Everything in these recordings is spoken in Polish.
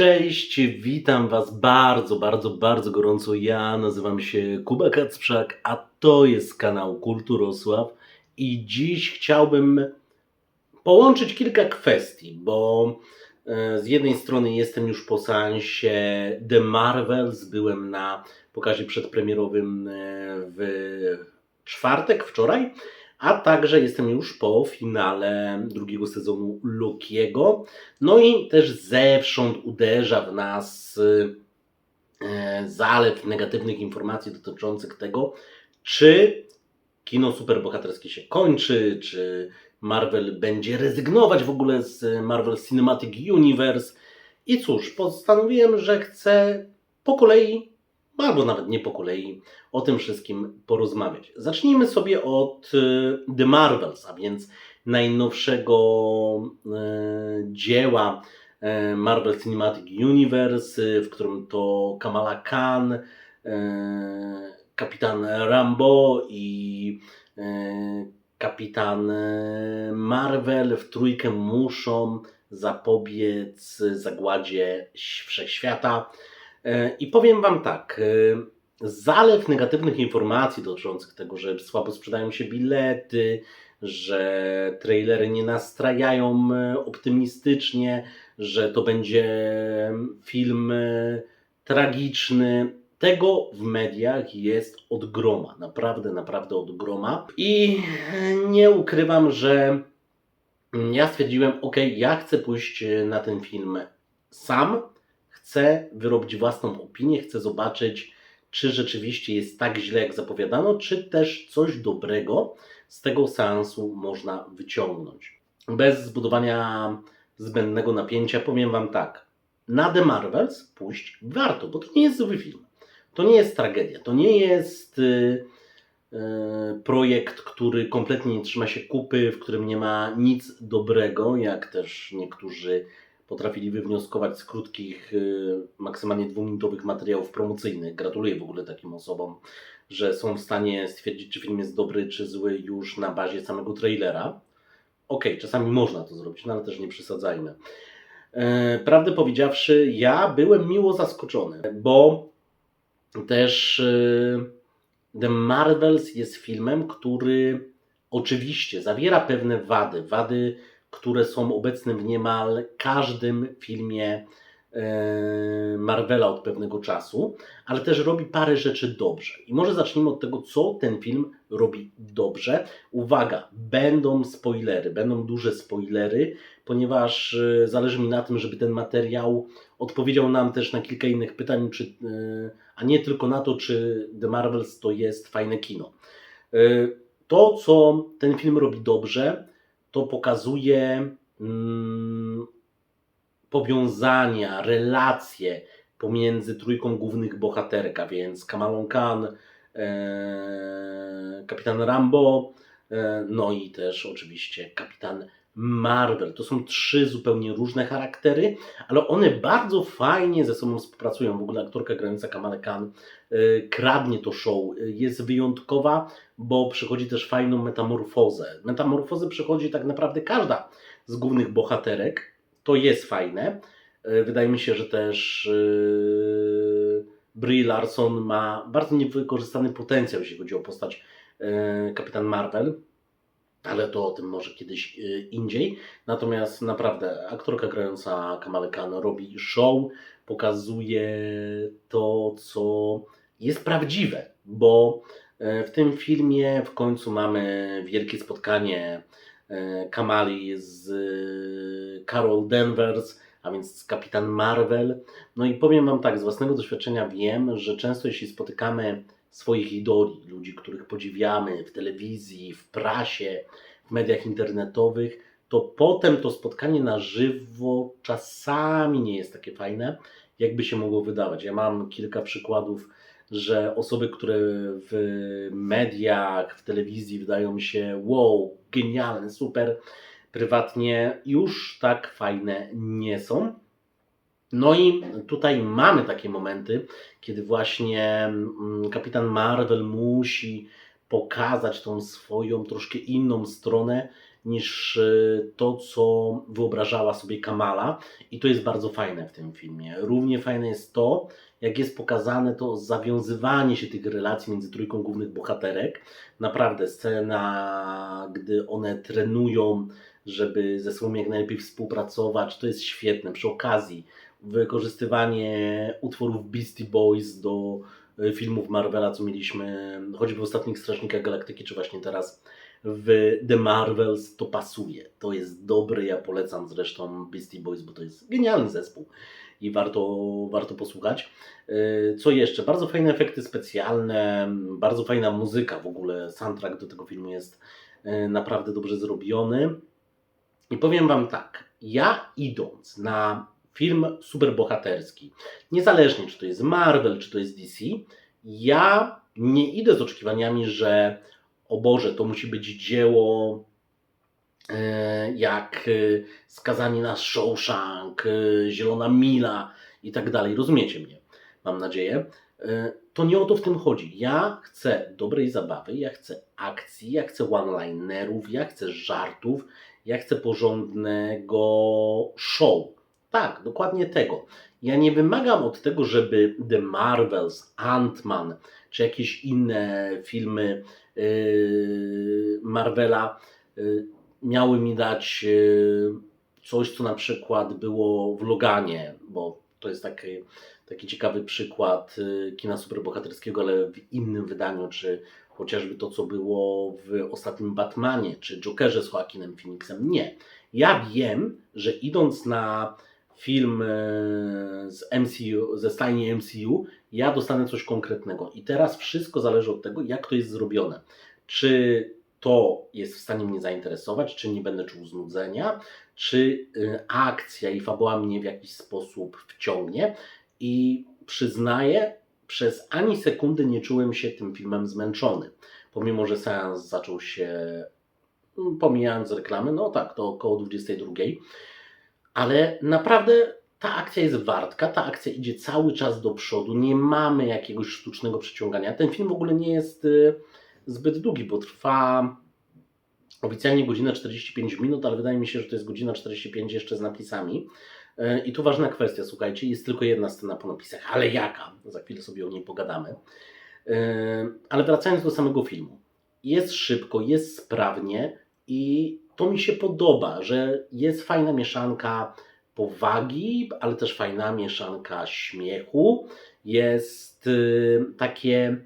Cześć, witam Was bardzo, bardzo, bardzo gorąco. Ja nazywam się Kuba Kacprzak, a to jest kanał Kulturosław. I dziś chciałbym połączyć kilka kwestii, bo e, z jednej strony jestem już po seansie The Marvels, byłem na pokazie przedpremierowym e, w czwartek, wczoraj, a także jestem już po finale drugiego sezonu Lokiego. No i też zewsząd uderza w nas e, zalew negatywnych informacji dotyczących tego, czy kino superbohaterskie się kończy, czy Marvel będzie rezygnować w ogóle z Marvel Cinematic Universe. I cóż, postanowiłem, że chcę po kolei, albo nawet nie po kolei, o tym wszystkim porozmawiać. Zacznijmy sobie od e, The Marvels, a więc najnowszego e, dzieła e, Marvel Cinematic Universe, w którym to Kamala Khan, kapitan Rambo i kapitan Marvel w trójkę muszą zapobiec zagładzie wszechświata. E, I powiem Wam tak, e, zalew negatywnych informacji dotyczących tego, że słabo sprzedają się bilety, że trailery nie nastrajają e, optymistycznie, że to będzie film tragiczny. Tego w mediach jest od groma, naprawdę, naprawdę od groma. I nie ukrywam, że ja stwierdziłem, ok, ja chcę pójść na ten film sam, chcę wyrobić własną opinię, chcę zobaczyć, czy rzeczywiście jest tak źle, jak zapowiadano, czy też coś dobrego z tego seansu można wyciągnąć. Bez zbudowania zbędnego napięcia powiem Wam tak. Na The Marvels pójść warto, bo to nie jest zły film. To nie jest tragedia. To nie jest y, y, projekt, który kompletnie nie trzyma się kupy, w którym nie ma nic dobrego, jak też niektórzy potrafili wywnioskować z krótkich, y, maksymalnie dwuminutowych materiałów promocyjnych. Gratuluję w ogóle takim osobom, że są w stanie stwierdzić, czy film jest dobry, czy zły już na bazie samego trailera. Okej, czasami można to zrobić, no ale też nie przesadzajmy. E, Prawdę powiedziawszy, ja byłem miło zaskoczony, bo też e, The Marvels jest filmem, który oczywiście zawiera pewne wady, wady, które są obecne w niemal każdym filmie e, Marvela od pewnego czasu, ale też robi parę rzeczy dobrze. I może zacznijmy od tego, co ten film robi dobrze. Uwaga, będą spoilery, będą duże spoilery, ponieważ e, zależy mi na tym, żeby ten materiał odpowiedział nam też na kilka innych pytań, czy, e, a nie tylko na to, czy The Marvels to jest fajne kino. To, co ten film robi dobrze, to pokazuje mm, powiązania, relacje pomiędzy trójką głównych bohaterek, a więc Kamalą Khan, e, kapitan Rambo, e, no i też oczywiście kapitan Marvel. To są trzy zupełnie różne charaktery, ale one bardzo fajnie ze sobą współpracują. W ogóle aktorka grająca Kamalę Khan kradnie to show, e, jest wyjątkowa, bo przychodzi też fajną metamorfozę. Metamorfozę przychodzi tak naprawdę każda z głównych bohaterek. To jest fajne. E, Wydaje mi się, że też Brie Larson ma bardzo niewykorzystany potencjał, jeśli chodzi o postać e, Kapitan Marvel, ale to o tym może kiedyś e, indziej. Natomiast naprawdę aktorka grająca Kamalę Khan robi show, pokazuje to, co jest prawdziwe, bo e, w tym filmie w końcu mamy wielkie spotkanie e, Kamali z e, Carol Danvers, a więc z Kapitan Marvel. No i powiem Wam tak, z własnego doświadczenia wiem, że często jeśli spotykamy swoich idoli, ludzi, których podziwiamy w telewizji, w prasie, w mediach internetowych, to potem to spotkanie na żywo czasami nie jest takie fajne, jakby się mogło wydawać. Ja mam kilka przykładów, że osoby, które w mediach, w telewizji wydają się wow, genialne, super, prywatnie już tak fajne nie są. No i tutaj mamy takie momenty, kiedy właśnie mm, kapitan Marvel musi pokazać tą swoją troszkę inną stronę niż y, to, co wyobrażała sobie Kamala. I to jest bardzo fajne w tym filmie. Równie fajne jest to, jak jest pokazane to zawiązywanie się tych relacji między trójką głównych bohaterek. Naprawdę scena, gdy one trenują, żeby ze sobą jak najlepiej współpracować, to jest świetne. Przy okazji wykorzystywanie utworów Beastie Boys do y, filmów Marvela, co mieliśmy choćby w ostatnich Strażnikach Galaktyki, czy właśnie teraz w The Marvels, to pasuje. To jest dobre, ja polecam zresztą Beastie Boys, bo to jest genialny zespół i warto, warto posłuchać. Y, Co jeszcze? Bardzo fajne efekty specjalne, bardzo fajna muzyka w ogóle. Soundtrack do tego filmu jest y, naprawdę dobrze zrobiony. I powiem Wam tak, ja idąc na film superbohaterski, niezależnie czy to jest Marvel, czy to jest DC, ja nie idę z oczekiwaniami, że o Boże, to musi być dzieło jak e, Skazani na Shawshank, e, Zielona Mila i tak dalej. Rozumiecie mnie, mam nadzieję. E, To nie o to w tym chodzi. Ja chcę dobrej zabawy, ja chcę akcji, ja chcę one-linerów, ja chcę żartów, ja chcę porządnego show. Tak, dokładnie tego. Ja nie wymagam od tego, żeby The Marvels, Ant-Man czy jakieś inne filmy yy, Marvela yy, miały mi dać yy, coś, co na przykład było w Loganie, bo to jest taki, taki ciekawy przykład yy, kina superbohaterskiego, ale w innym wydaniu, czy chociażby to, co było w ostatnim Batmanie, czy Jokerze z Joaquinem Phoenixem. Nie. Ja wiem, że idąc na film e, z MCU, ze stajni MCU, ja dostanę coś konkretnego. I teraz wszystko zależy od tego, jak to jest zrobione. Czy to jest w stanie mnie zainteresować, czy nie będę czuł znudzenia, czy y, akcja i fabuła mnie w jakiś sposób wciągnie. I przyznaję, przez ani sekundy nie czułem się tym filmem zmęczony. Pomimo, że seans zaczął się, mm, pomijając reklamy, no tak, to około 22 ale naprawdę ta akcja jest wartka, ta akcja idzie cały czas do przodu, nie mamy jakiegoś sztucznego przyciągania. Ten film w ogóle nie jest y, zbyt długi, bo trwa oficjalnie godzinę 45 minut, ale wydaje mi się, że to jest godzina 45 jeszcze z napisami. Y, I tu ważna kwestia, słuchajcie, jest tylko jedna scena po napisach, ale jaka? Za chwilę sobie o niej pogadamy. Y, Ale wracając do samego filmu. Jest szybko, jest sprawnie i to mi się podoba, że jest fajna mieszanka powagi, ale też fajna mieszanka śmiechu. Jest y, takie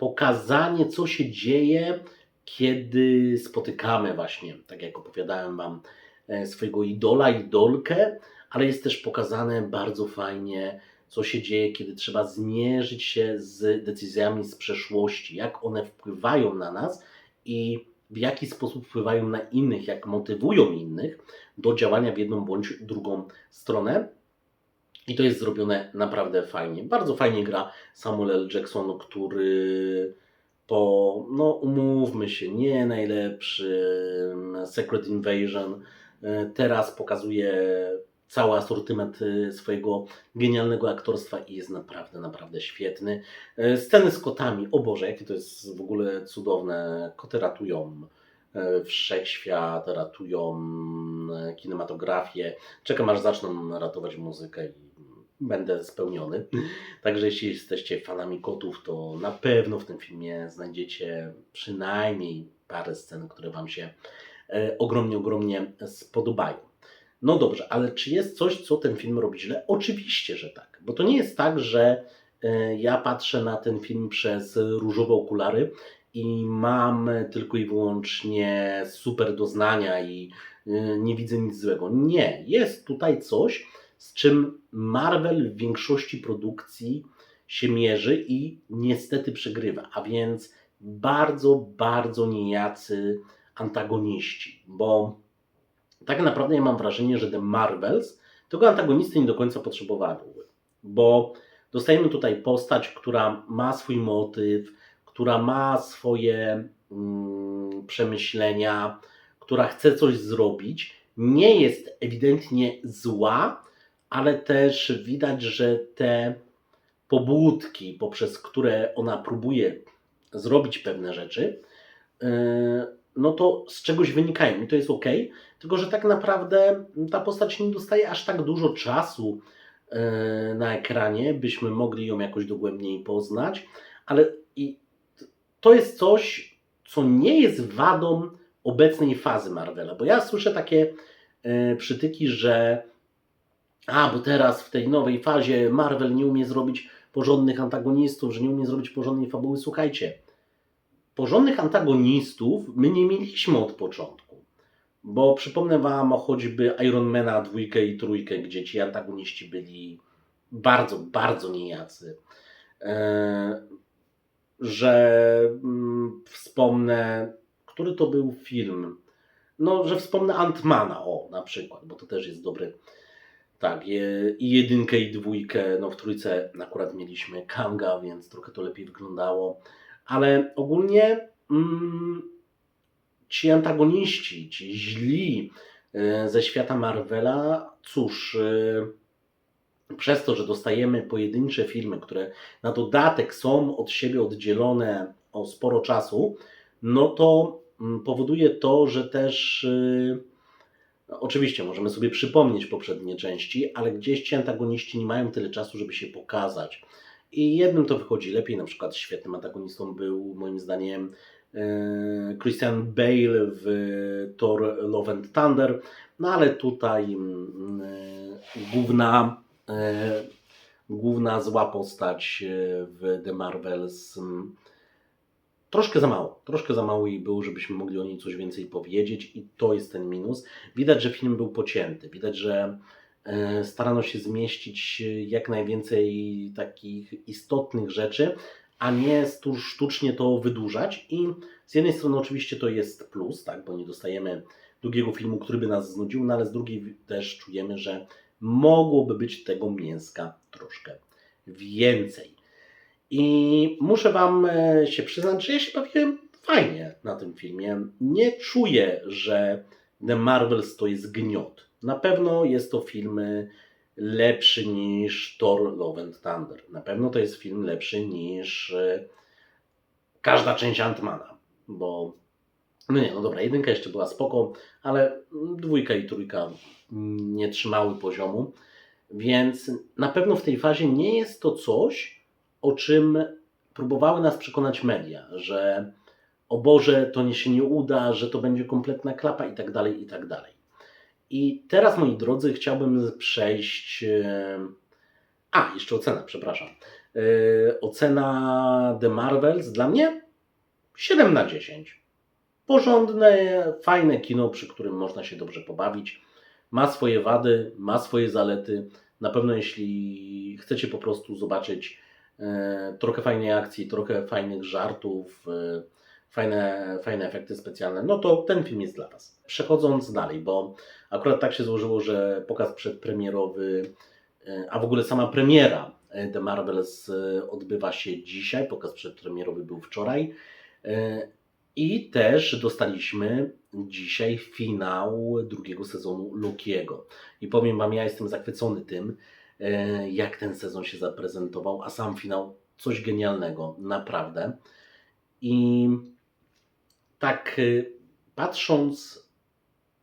pokazanie, co się dzieje, kiedy spotykamy właśnie, tak jak opowiadałem Wam, e, swojego idola, idolkę, ale jest też pokazane bardzo fajnie, co się dzieje, kiedy trzeba zmierzyć się z decyzjami z przeszłości, jak one wpływają na nas i w jaki sposób wpływają na innych, jak motywują innych do działania w jedną bądź drugą stronę. I to jest zrobione naprawdę fajnie. Bardzo fajnie gra Samuel. Jackson, który po, no umówmy się, nie najlepszy Secret Invasion, e, teraz pokazuje cały asortyment e, swojego genialnego aktorstwa i jest naprawdę, naprawdę świetny. E, Sceny z kotami, o Boże, jakie to jest w ogóle cudowne. Koty ratują wszechświat, ratują kinematografię. Czekam aż zaczną ratować muzykę i będę spełniony. Także jeśli jesteście fanami kotów, to na pewno w tym filmie znajdziecie przynajmniej parę scen, które Wam się e, ogromnie, ogromnie spodobają. No dobrze, ale czy jest coś, co ten film robi źle? Oczywiście, że tak. Bo to nie jest tak, że e, ja patrzę na ten film przez różowe okulary i mam tylko i wyłącznie super doznania i e, nie widzę nic złego. Nie, jest tutaj coś, z czym Marvel w większości produkcji się mierzy i niestety przegrywa, a więc bardzo, bardzo niejacy antagoniści, bo tak naprawdę ja mam wrażenie, że The Marvels tego antagonisty nie do końca potrzebowały, bo dostajemy tutaj postać, która ma swój motyw, która ma swoje mm, przemyślenia, która chce coś zrobić, nie jest ewidentnie zła, ale też widać, że te pobudki, poprzez które ona próbuje zrobić pewne rzeczy, yy, no to z czegoś wynikają i to jest ok, tylko że tak naprawdę ta postać nie dostaje aż tak dużo czasu e, na ekranie, byśmy mogli ją jakoś dogłębniej poznać, ale to jest coś, co nie jest wadą obecnej fazy Marvela, bo ja słyszę takie e, przytyki, że a, bo teraz w tej nowej fazie Marvel nie umie zrobić porządnych antagonistów, że nie umie zrobić porządnej fabuły. Słuchajcie, porządnych antagonistów my nie mieliśmy od początku. Bo przypomnę Wam o choćby Ironmana dwójkę i trójkę, gdzie ci antagoniści byli bardzo, bardzo niejacy. Eee, że mm, wspomnę, który to był film? No, że wspomnę Antmana, o, na przykład, bo to też jest dobry. Tak, i jedynkę, i dwójkę, no w trójce akurat mieliśmy Kanga, więc trochę to lepiej wyglądało. Ale ogólnie mm, ci antagoniści, ci źli e, ze świata Marvela, cóż, e, przez to, że dostajemy pojedyncze filmy, które na dodatek są od siebie oddzielone o sporo czasu, no to mm, powoduje to, że też e, oczywiście możemy sobie przypomnieć poprzednie części, ale gdzieś ci antagoniści nie mają tyle czasu, żeby się pokazać. I jednym to wychodzi lepiej, na przykład świetnym antagonistą był moim zdaniem e, Christian Bale w Thor Love and Thunder, no ale tutaj mm, e, główna, e, główna zła postać w The Marvels mm, troszkę za mało, troszkę za mało jej było, żebyśmy mogli o niej coś więcej powiedzieć i to jest ten minus. Widać, że film był pocięty, widać, że e, starano się zmieścić jak najwięcej takich istotnych rzeczy, a nie sztucznie to wydłużać i z jednej strony oczywiście to jest plus, tak, bo nie dostajemy drugiego filmu, który by nas znudził, no ale z drugiej też czujemy, że mogłoby być tego mięska troszkę więcej. I muszę Wam e, się przyznać, że ja się bawiłem fajnie na tym filmie. Nie czuję, że The Marvels to jest gniot. Na pewno jest to film e, lepszy niż Thor Love and Thunder. Na pewno to jest film lepszy niż e, każda część Antmana, bo no nie, no dobra, jedynka jeszcze była spoko, ale dwójka i trójka nie trzymały poziomu, więc na pewno w tej fazie nie jest to coś, o czym próbowały nas przekonać media, że o Boże, to nie się nie uda, że to będzie kompletna klapa i tak dalej, i tak dalej. I teraz, moi drodzy, chciałbym przejść. e, A, jeszcze ocena, przepraszam. E, Ocena The Marvels dla mnie 7 na 10. Porządne, fajne kino, przy którym można się dobrze pobawić. Ma swoje wady, ma swoje zalety. Na pewno, jeśli chcecie po prostu zobaczyć trochę fajnej akcji, trochę fajnych żartów, e, fajne, fajne efekty specjalne, no to ten film jest dla Was. Przechodząc dalej, bo akurat tak się złożyło, że pokaz przedpremierowy, e, a w ogóle sama premiera e, The Marvels e, odbywa się dzisiaj, pokaz przedpremierowy był wczoraj. E, I też dostaliśmy dzisiaj finał drugiego sezonu Lokiego. I powiem Wam, ja jestem zachwycony tym, e, jak ten sezon się zaprezentował, a sam finał coś genialnego, naprawdę. I tak y, patrząc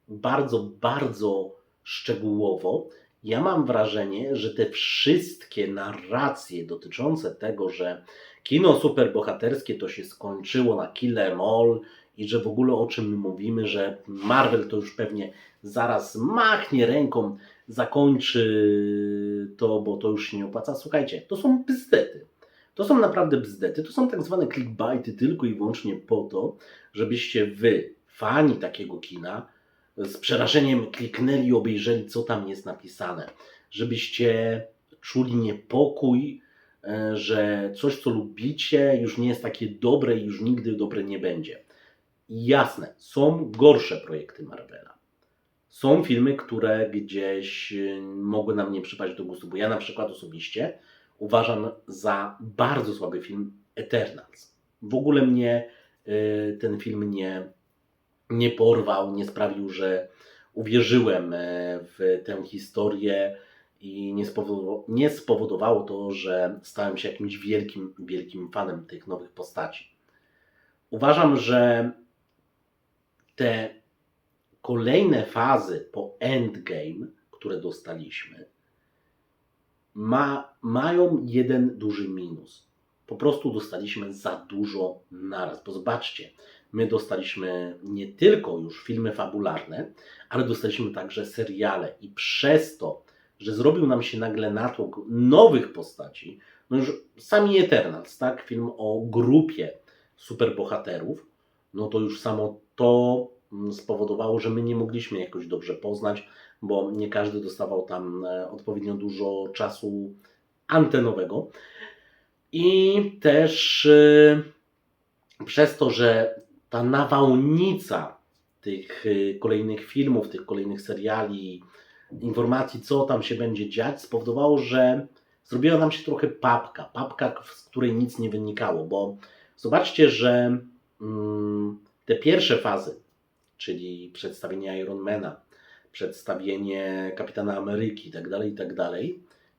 bardzo, bardzo szczegółowo, ja mam wrażenie, że te wszystkie narracje dotyczące tego, że kino superbohaterskie to się skończyło na Kill Em All i że w ogóle o czym my mówimy, że Marvel to już pewnie zaraz machnie ręką, zakończy to, bo to już się nie opłaca. Słuchajcie, to są bzdety. To są naprawdę bzdety, to są tak zwane clickbaity tylko i wyłącznie po to, żebyście wy, fani takiego kina, z przerażeniem kliknęli i obejrzeli, co tam jest napisane. Żebyście czuli niepokój, e, że coś, co lubicie, już nie jest takie dobre i już nigdy dobre nie będzie. Jasne, są gorsze projekty Marvela. Są filmy, które gdzieś e, mogły nam nie przypaść do gustu, bo ja na przykład osobiście uważam za bardzo słaby film Eternals. W ogóle mnie y, ten film nie, nie porwał, nie sprawił, że uwierzyłem e, w tę historię i nie nie spowodowało to, że stałem się jakimś wielkim, wielkim fanem tych nowych postaci. Uważam, że te kolejne fazy po Endgame, które dostaliśmy, ma, mają jeden duży minus. Po prostu dostaliśmy za dużo naraz. Bo zobaczcie, my dostaliśmy nie tylko już filmy fabularne, ale dostaliśmy także seriale. I przez to, że zrobił nam się nagle natłok nowych postaci, no już sami Eternals, tak? Film o grupie superbohaterów, no to już samo to spowodowało, że my nie mogliśmy jakoś dobrze poznać, bo nie każdy dostawał tam e, odpowiednio dużo czasu antenowego. I też e, przez to, że ta nawałnica tych e, kolejnych filmów, tych kolejnych seriali, informacji, co tam się będzie dziać, spowodowało, że zrobiła nam się trochę papka. Papka, z której nic nie wynikało, bo zobaczcie, że mm, te pierwsze fazy, czyli przedstawienie Ironmana, przedstawienie Kapitana Ameryki itd., itd.,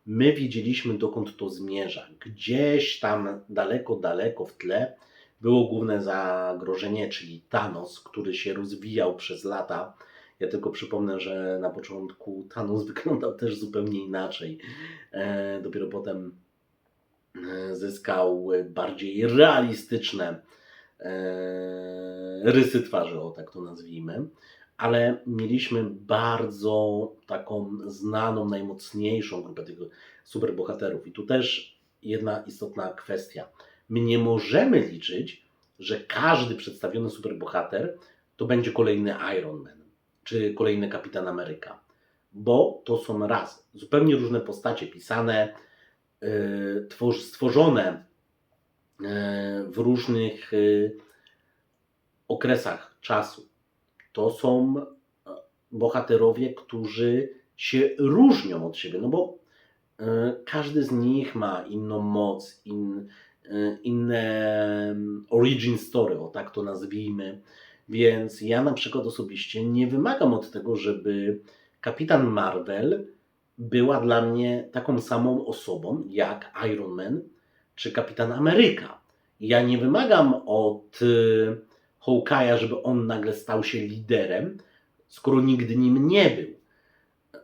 my wiedzieliśmy dokąd to zmierza. Gdzieś tam daleko, daleko w tle było główne zagrożenie, czyli Thanos, który się rozwijał przez lata. Ja tylko przypomnę, że na początku Thanos wyglądał też zupełnie inaczej. E, dopiero potem e, zyskał bardziej realistyczne rysy twarzy, o tak to nazwijmy. Ale mieliśmy bardzo taką znaną, najmocniejszą grupę tych superbohaterów. I tu też jedna istotna kwestia. My nie możemy liczyć, że każdy przedstawiony superbohater to będzie kolejny Iron Man czy kolejny Kapitan Ameryka. Bo to są raz zupełnie różne postacie pisane, tworz, stworzone w różnych yy, okresach czasu. To są e, bohaterowie, którzy się różnią od siebie, no bo każdy z nich ma inną moc, in, inne origin story, o tak to nazwijmy. Więc ja na przykład osobiście nie wymagam od tego, żeby Kapitan Marvel była dla mnie taką samą osobą jak Iron Man czy Kapitan Ameryka. Ja nie wymagam od y, Hawkeye'a, żeby on nagle stał się liderem, skoro nigdy nim nie był.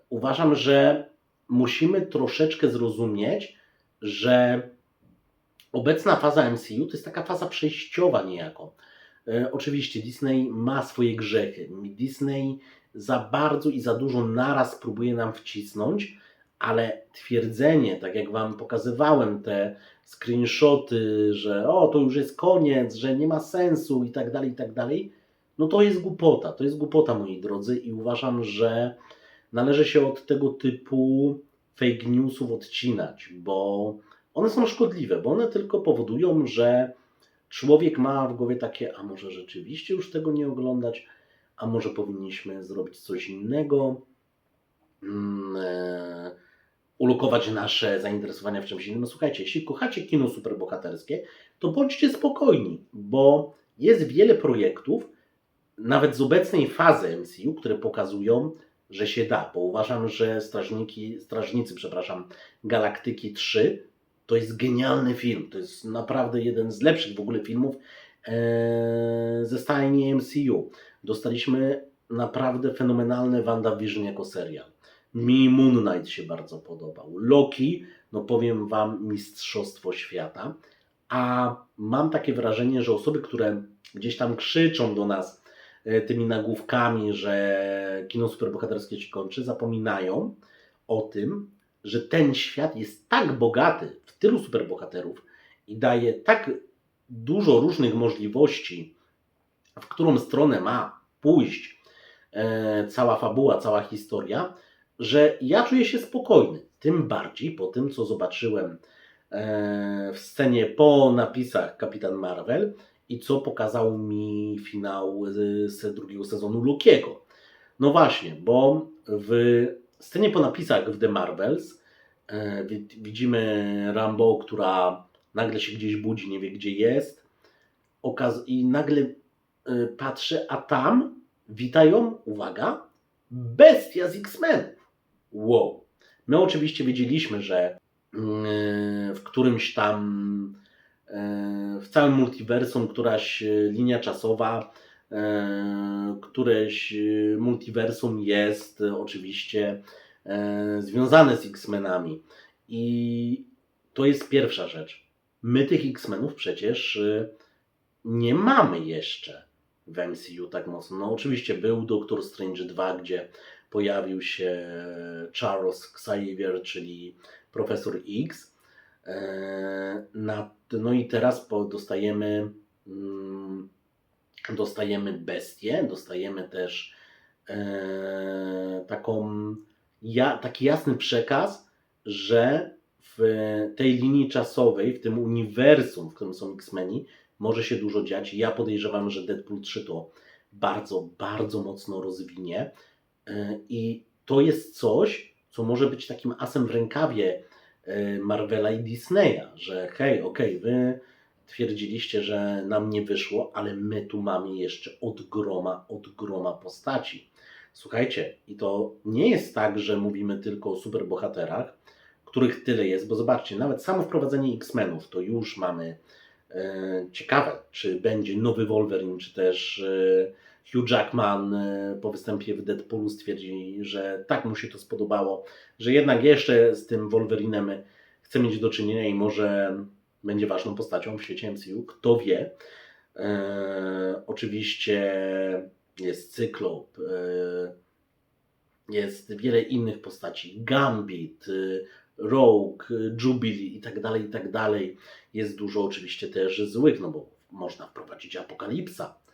Uważam, że musimy troszeczkę zrozumieć, że obecna faza MCU to jest taka faza przejściowa niejako. E, oczywiście Disney ma swoje grzechy. Disney za bardzo i za dużo naraz próbuje nam wcisnąć, ale twierdzenie, tak jak Wam pokazywałem te screenshoty, że o, to już jest koniec, że nie ma sensu i tak dalej, i tak dalej, no to jest głupota. To jest głupota, moi drodzy, i uważam, że należy się od tego typu fake newsów odcinać, bo one są szkodliwe, bo one tylko powodują, że człowiek ma w głowie takie, a może rzeczywiście już tego nie oglądać, a może powinniśmy zrobić coś innego, mm, e, ulokować nasze zainteresowania w czymś innym. No słuchajcie, jeśli kochacie kino superbohaterskie, to bądźcie spokojni, bo jest wiele projektów, nawet z obecnej fazy MCU, które pokazują, że się da, bo uważam, że Strażniki, Strażnicy, przepraszam, Galaktyki 3 to jest genialny film. To jest naprawdę jeden z lepszych w ogóle filmów e, ze stajni MCU. Dostaliśmy naprawdę fenomenalny WandaVision jako serial. Mi Moon Knight się bardzo podobał. Loki, no powiem Wam, mistrzostwo świata. A mam takie wrażenie, że osoby, które gdzieś tam krzyczą do nas e, tymi nagłówkami, że kino superbohaterskie się kończy, zapominają o tym, że ten świat jest tak bogaty w tylu superbohaterów i daje tak dużo różnych możliwości, w którą stronę ma pójść e, cała fabuła, cała historia, że ja czuję się spokojny. Tym bardziej po tym, co zobaczyłem e, w scenie po napisach Kapitan Marvel i co pokazał mi finał z drugiego sezonu Lukiego. No właśnie, bo w scenie po napisach w The Marvels e, widzimy Rambo, która nagle się gdzieś budzi, nie wie gdzie jest i nagle e, patrzy, a tam witają, uwaga, bestia z X-Men. Wow. My oczywiście wiedzieliśmy, że mm, w którymś tam e, w całym multiversum któraś linia czasowa któreś multiversum jest oczywiście e, związane z X-Menami. I to jest pierwsza rzecz. My tych X-Menów przecież nie mamy jeszcze w MCU tak mocno. No oczywiście był Doctor Strange 2, gdzie pojawił się Charles Xavier, czyli Profesor X. E, no i teraz dostajemy mm, dostajemy bestię, dostajemy też e, taką, taki jasny przekaz, że w tej linii czasowej, w tym uniwersum, w którym są X-Meni, może się dużo dziać. Ja podejrzewam, że Deadpool 3 to bardzo, bardzo mocno rozwinie. E, I to jest coś, co może być takim asem w rękawie e, Marvela i Disneya, że hej, okej, wy twierdziliście, że nam nie wyszło, ale my tu mamy jeszcze od groma, od groma postaci. Słuchajcie, i to nie jest tak, że mówimy tylko o superbohaterach, których tyle jest, bo zobaczcie, nawet samo wprowadzenie X-Menów to już mamy e, ciekawe, czy będzie nowy Wolverine, czy też e, Hugh Jackman e, po występie w Deadpoolu stwierdzi, że tak mu się to spodobało, że jednak jeszcze z tym Wolverinem chce mieć do czynienia i może będzie ważną postacią w świecie MCU, kto wie. E, oczywiście jest Cyklop, e, jest wiele innych postaci, Gambit, e, Rogue, Jubilee i tak dalej, i tak dalej. Jest dużo oczywiście też złych, no bo można wprowadzić Apokalipsa, e,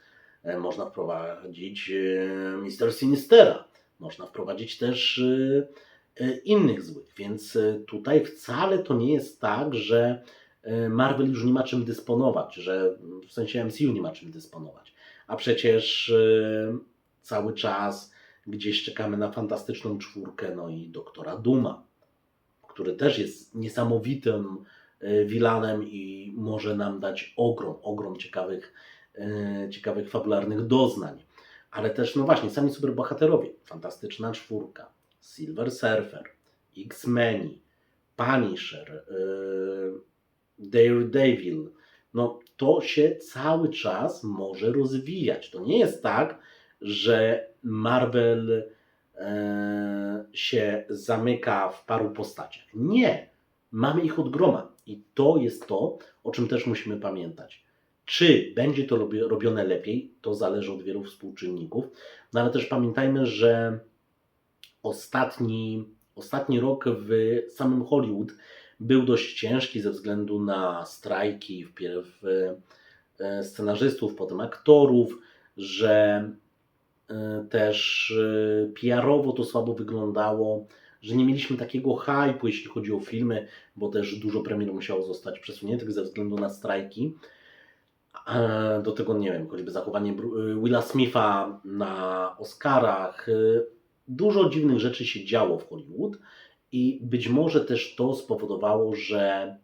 można wprowadzić e, Mister Sinistera, można wprowadzić też e, e, innych złych, więc e, tutaj wcale to nie jest tak, że e, Marvel już nie ma czym dysponować, że w sensie MCU nie ma czym dysponować. A przecież e, cały czas gdzieś czekamy na fantastyczną czwórkę, no i doktora Duma, który też jest niesamowitym e, vilanem i może nam dać ogrom, ogrom ciekawych, e, ciekawych fabularnych doznań. Ale też, no właśnie, sami superbohaterowie. Fantastyczna czwórka, Silver Surfer, X-Meni, Punisher, e, Daredevil. No to się cały czas może rozwijać. To nie jest tak, że Marvel e, się zamyka w paru postaciach. Nie. Mamy ich od groma. I to jest to, o czym też musimy pamiętać. Czy będzie to robi- robione lepiej, to zależy od wielu współczynników, no ale też pamiętajmy, że ostatni, ostatni rok w samym Hollywood był dość ciężki ze względu na strajki wpierw e, scenarzystów, potem aktorów, że e, też e, PR-owo to słabo wyglądało, że nie mieliśmy takiego hype'u, jeśli chodzi o filmy, bo też dużo premier musiało zostać przesuniętych ze względu na strajki. E, Do tego, nie wiem, choćby zachowanie Bru- Willa Smitha na Oscarach. e, Dużo dziwnych rzeczy się działo w Hollywood i być może też to spowodowało, że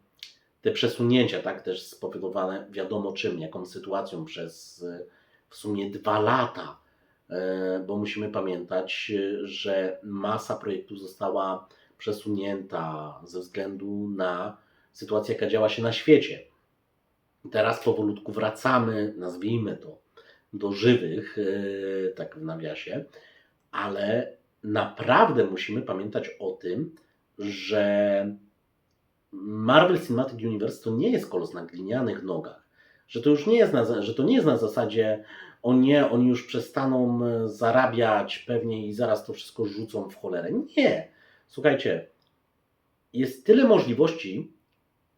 te przesunięcia, tak, też spowodowane wiadomo czym, jaką sytuacją przez e, w sumie dwa lata, e, bo musimy pamiętać, e, że masa projektów została przesunięta ze względu na sytuację, jaka działa się na świecie. Teraz powolutku wracamy, nazwijmy to, do żywych, e, tak w nawiasie, ale naprawdę musimy pamiętać o tym, że Marvel Cinematic Universe to nie jest kolos na glinianych nogach. Że to już nie jest na, że to nie jest na zasadzie o nie, oni już przestaną e, zarabiać pewnie i zaraz to wszystko rzucą w cholerę. Nie. Słuchajcie, jest tyle możliwości,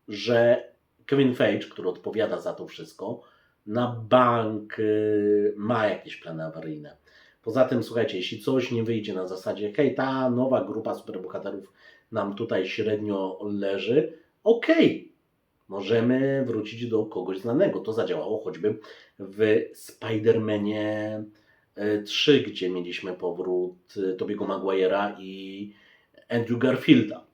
że Kevin Feige, który odpowiada za to wszystko, na bank y, ma jakieś plany awaryjne. Poza tym, słuchajcie, jeśli coś nie wyjdzie na zasadzie, hej, ta nowa grupa superbohaterów nam tutaj średnio leży, okej, możemy wrócić do kogoś znanego. To zadziałało choćby w Spider-Manie e, 3, gdzie mieliśmy powrót e, Tobiego Maguire'a i Andrew Garfielda.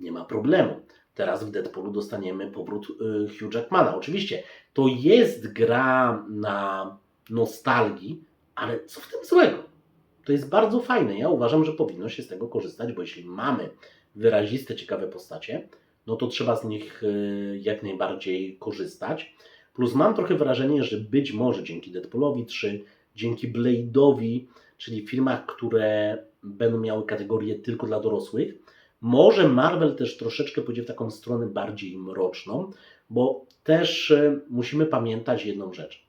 Nie ma problemu. Teraz w Deadpoolu dostaniemy powrót e, Hugh Jackmana. Oczywiście to jest gra na nostalgii, ale co w tym złego? To jest bardzo fajne. Ja uważam, że powinno się z tego korzystać, bo jeśli mamy wyraziste, ciekawe postacie, no to trzeba z nich y, jak najbardziej korzystać. Plus mam trochę wrażenie, że być może dzięki Deadpoolowi 3, dzięki Blade'owi, czyli filmach, które będą miały kategorię tylko dla dorosłych, może Marvel też troszeczkę pójdzie w taką stronę bardziej mroczną, bo też e, musimy pamiętać jedną rzecz.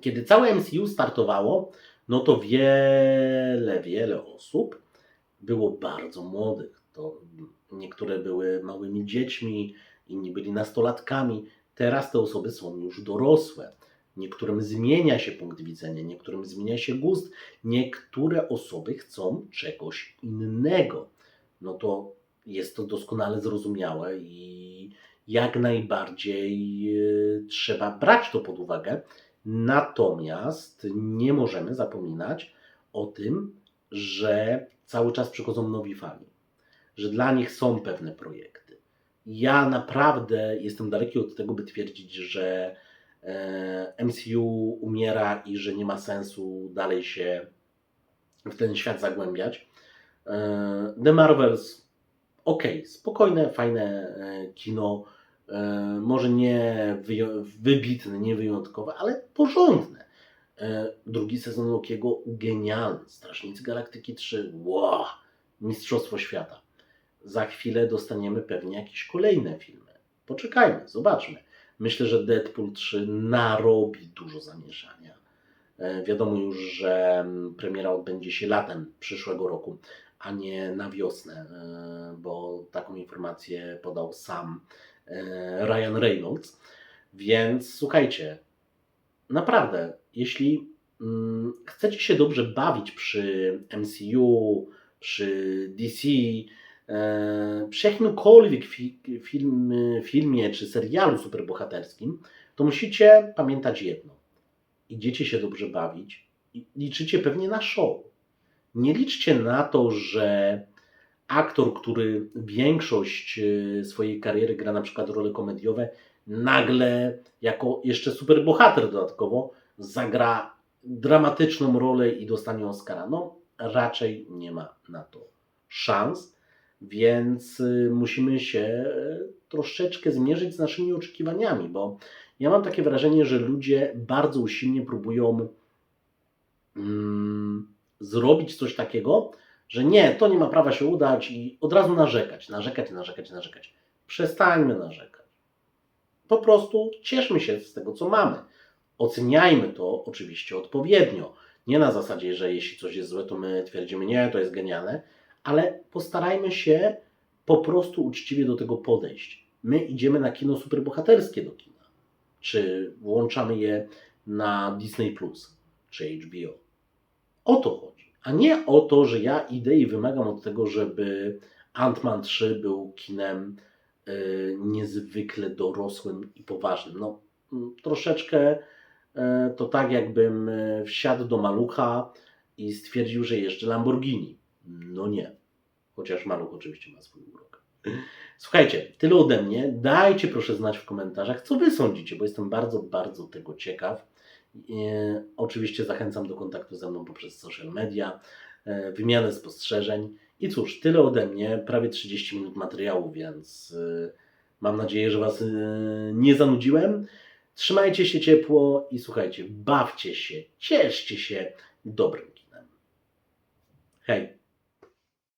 Kiedy całe MCU startowało, no to wiele, wiele osób było bardzo młodych. To niektóre były małymi dziećmi, inni byli nastolatkami. Teraz te osoby są już dorosłe. Niektórym zmienia się punkt widzenia, niektórym zmienia się gust, niektóre osoby chcą czegoś innego. No to jest to doskonale zrozumiałe i jak najbardziej y, trzeba brać to pod uwagę. Natomiast nie możemy zapominać o tym, że cały czas przychodzą nowi fani, że dla nich są pewne projekty. Ja naprawdę jestem daleki od tego, by twierdzić, że e, MCU umiera i że nie ma sensu dalej się w ten świat zagłębiać. E, The Marvels, ok, spokojne, fajne e, kino, e, może nie wybitne, nie wyjątkowe, ale porządne. Drugi sezon Lokiego genialny. Strażnicy Galaktyki 3, wow, Mistrzostwo Świata. Za chwilę dostaniemy pewnie jakieś kolejne filmy. Poczekajmy, zobaczmy. Myślę, że Deadpool 3 narobi dużo zamieszania. Wiadomo już, że mm, premiera odbędzie się latem przyszłego roku, a nie na wiosnę, e, bo taką informację podał sam e, Ryan Reynolds. Więc słuchajcie, naprawdę, jeśli mm, chcecie się dobrze bawić przy MCU, przy DC, e, przy jakimkolwiek fi, film, filmie czy serialu superbohaterskim, to musicie pamiętać jedno. Idziecie się dobrze bawić i liczycie pewnie na show. Nie liczcie na to, że aktor, który większość e, swojej kariery gra na przykład role komediowe, nagle jako jeszcze superbohater dodatkowo zagra dramatyczną rolę i dostanie Oscara. No, raczej nie ma na to szans, więc y, musimy się y, troszeczkę zmierzyć z naszymi oczekiwaniami, bo ja mam takie wrażenie, że ludzie bardzo usilnie próbują mm, zrobić coś takiego, że nie, to nie ma prawa się udać i od razu narzekać, narzekać, narzekać, narzekać. Przestańmy narzekać. Po prostu cieszmy się z tego, co mamy. Oceniajmy to oczywiście odpowiednio. Nie na zasadzie, że jeśli coś jest złe, to my twierdzimy, nie, to jest genialne, ale postarajmy się po prostu uczciwie do tego podejść. My idziemy na kino superbohaterskie do kina. Czy włączamy je na Disney Plus, czy HBO. O to chodzi. A nie o to, że ja idę i wymagam od tego, żeby Ant-Man 3 był kinem y, niezwykle dorosłym i poważnym. No, mm, troszeczkę y, to tak, jakbym y, wsiadł do malucha i stwierdził, że jeżdżę Lamborghini. No nie. Chociaż maluch oczywiście ma swój urok. Słuchajcie, tyle ode mnie. Dajcie proszę znać w komentarzach, co Wy sądzicie, bo jestem bardzo, bardzo tego ciekaw. E, oczywiście zachęcam do kontaktu ze mną poprzez social media, e, wymianę spostrzeżeń. I cóż, tyle ode mnie, prawie 30 minut materiału, więc e, mam nadzieję, że Was nie zanudziłem. Trzymajcie się ciepło i słuchajcie, bawcie się, cieszcie się dobrym kinem. Hej!